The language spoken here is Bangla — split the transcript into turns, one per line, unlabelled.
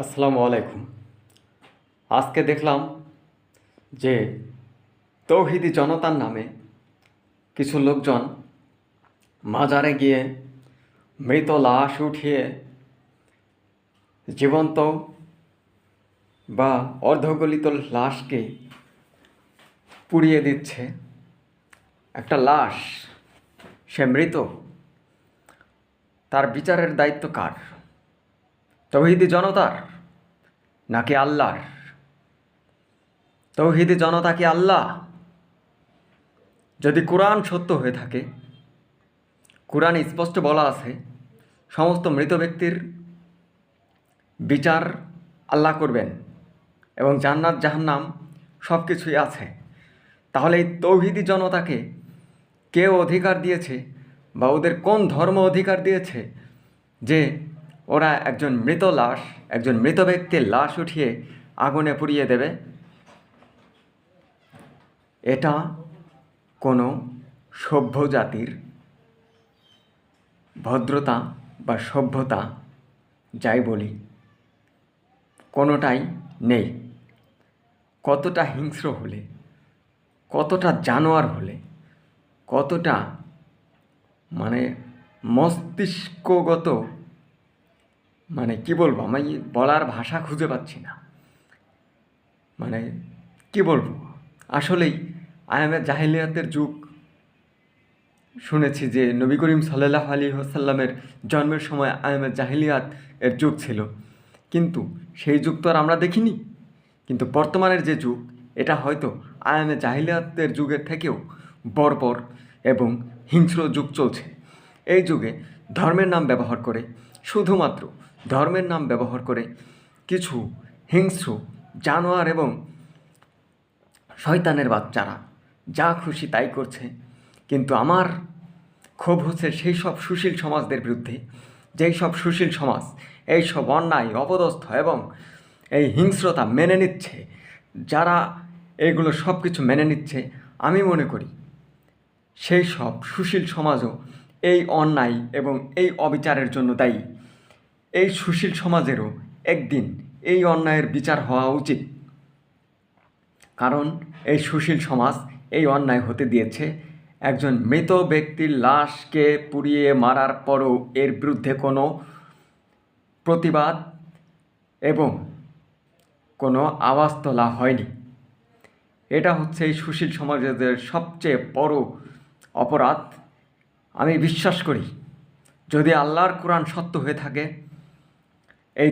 আসসালামু আলাইকুম। আজকে দেখলাম যে তৌহিদি জনতার নামে কিছু লোকজন মাজারে গিয়ে মৃত লাশ উঠিয়ে জীবন্ত বা অর্ধগলিত লাশকে পুড়িয়ে দিচ্ছে। একটা লাশ, সে মৃত, তার বিচারের দায়িত্ব কার? তৌহিদি জনতার নাকি আল্লাহর? তৌহিদি জনতা কি আল্লাহ? যদি কোরআন সত্য হয়ে থাকে, কোরআনে স্পষ্ট বলা আছে, সমস্ত মৃত ব্যক্তির বিচার আল্লাহ করবেন এবং জান্নাত, জাহান্নাম সব কিছুই আছে। তাহলে এই তৌহিদি জনতাকে কে অধিকার দিয়েছে বা ওদের কোন ধর্ম অধিকার দিয়েছে যে ওরা একজন মৃত লাশ, একজন মৃত ব্যক্তির লাশ উঠিয়ে আগুনে পুড়িয়ে দেবে। এটা কোনো সভ্য জাতির ভদ্রতা বা সভ্যতা, যাই বলি, কোনোটাই নেই। কতটা হিংস্র হলে, কতটা জানোয়ার হলে, কতটা মানে মস্তিষ্কগত মানে কি বলব, আমি বলার ভাষা খুঁজে পাচ্ছি না। মানে কি বলব, আসলেই আয়ামের জাহিলিয়াতের যুগ। শুনেছি যে নবী করিম সাল্লাহ আলী হোসাল্লামের জন্মের সময় আয়ামের জাহিলিয়াত এর যুগ ছিল। কিন্তু সেই যুগ তো আর আমরা দেখিনি। কিন্তু বর্তমানের যে যুগ, এটা হয়তো আয়ামে জাহিলিয়াতের যুগের থেকেও বর্বর এবং হিংস্র যুগ চলছে। এই যুগে ধর্মের নাম ব্যবহার করে শুধুমাত্র ধর্মের নাম ব্যবহার করে কিছু হিংস্র জানোয়ার এবং শয়তানের বাচ্চারা যা খুশি তাই করছে। কিন্তু আমার ক্ষোভ হচ্ছে সেই সব সুশীল সমাজদের বিরুদ্ধে, যেই সব সুশীল সমাজ, এই সব অন্যায়, অপদস্থ এবং এই হিংস্রতা মেনে নিচ্ছে। যারা এগুলো সব কিছু মেনে নিচ্ছে, আমি মনে করি সেই সব সুশীল সমাজও এই অন্যায় এবং এই অবিচারের জন্য দায়ী। এই সুশীল সমাজেরও একদিন এই অন্যায়ের বিচার হওয়া উচিত। কারণ এই সুশীল সমাজ এই অন্যায় হতে দিয়েছে। একজন মৃত ব্যক্তির লাশকে পুড়িয়ে মারার পরও এর বিরুদ্ধে কোনো প্রতিবাদ এবং কোনো আওয়াজ তোলা হয়নি। এটা হচ্ছে এই সুশীল সমাজের সবচেয়ে বড় অপরাধ। আমি বিশ্বাস করি যদি আল্লাহর কোরআন সত্য হয়ে থাকে